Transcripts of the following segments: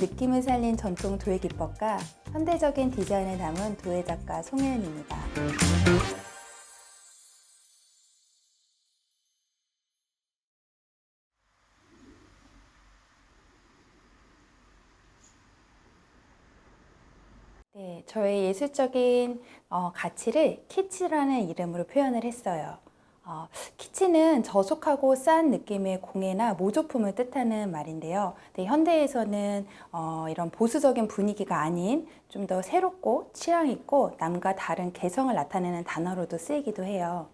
느낌을 살린 전통 도예 기법과 현대적인 디자인을 담은 도예 작가 송혜은입니다. 네, 저의 예술적인 어, 가치를 키치라는 이름으로 표현을 했어요. 어, 키치는 저속하고 싼 느낌의 공예나 모조품을 뜻하는 말인데요. 네, 현대에서는 어, 이런 보수적인 분위기가 아닌 좀 더 새롭고 취향 있고 남과 다른 개성을 나타내는 단어로도 쓰이기도 해요.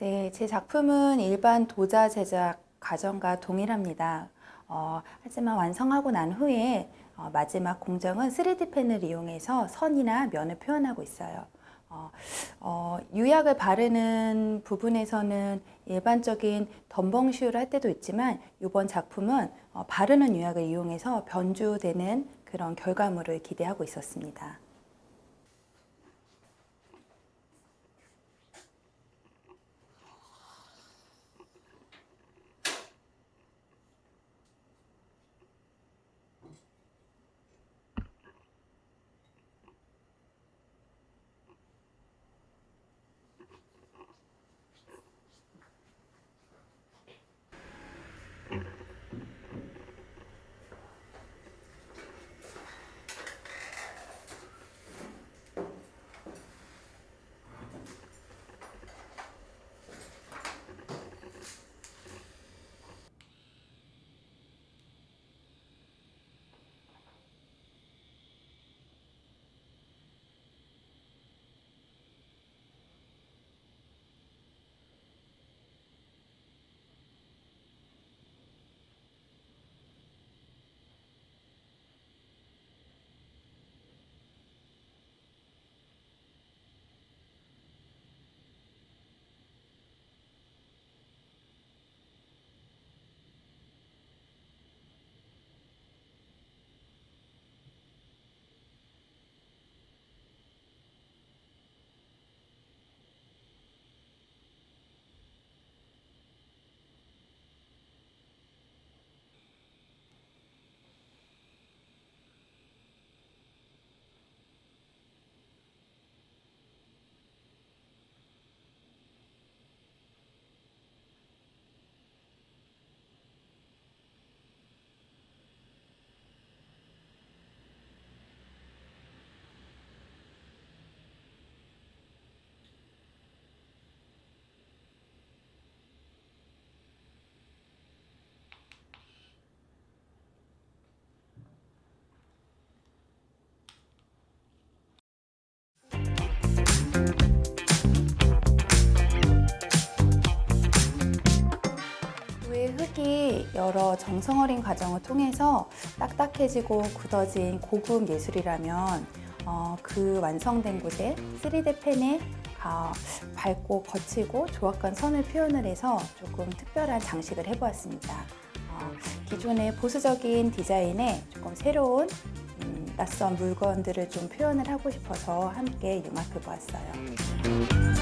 네, 제 작품은 일반 도자 제작 과정과 동일합니다. 어, 하지만 완성하고 난 후에 어, 마지막 공정은 3D 펜을 이용해서 선이나 면을 표현하고 있어요. 어, 어, 유약을 바르는 부분에서는 일반적인 덤벙슈를 할 때도 있지만 이번 작품은 어, 바르는 유약을 이용해서 변주되는 그런 결과물을 기대하고 있었습니다. 흙이 여러 정성 어린 과정을 통해서 딱딱해지고 굳어진 고급 예술이라면 어, 그 완성된 곳에 3D 펜에 가- 밝고 거치고 조악한 선을 표현을 해서 조금 특별한 장식을 해보았습니다. 어, 기존의 보수적인 디자인에 조금 새로운 음, 낯선 물건들을 좀 표현을 하고 싶어서 함께 융합해 보았어요.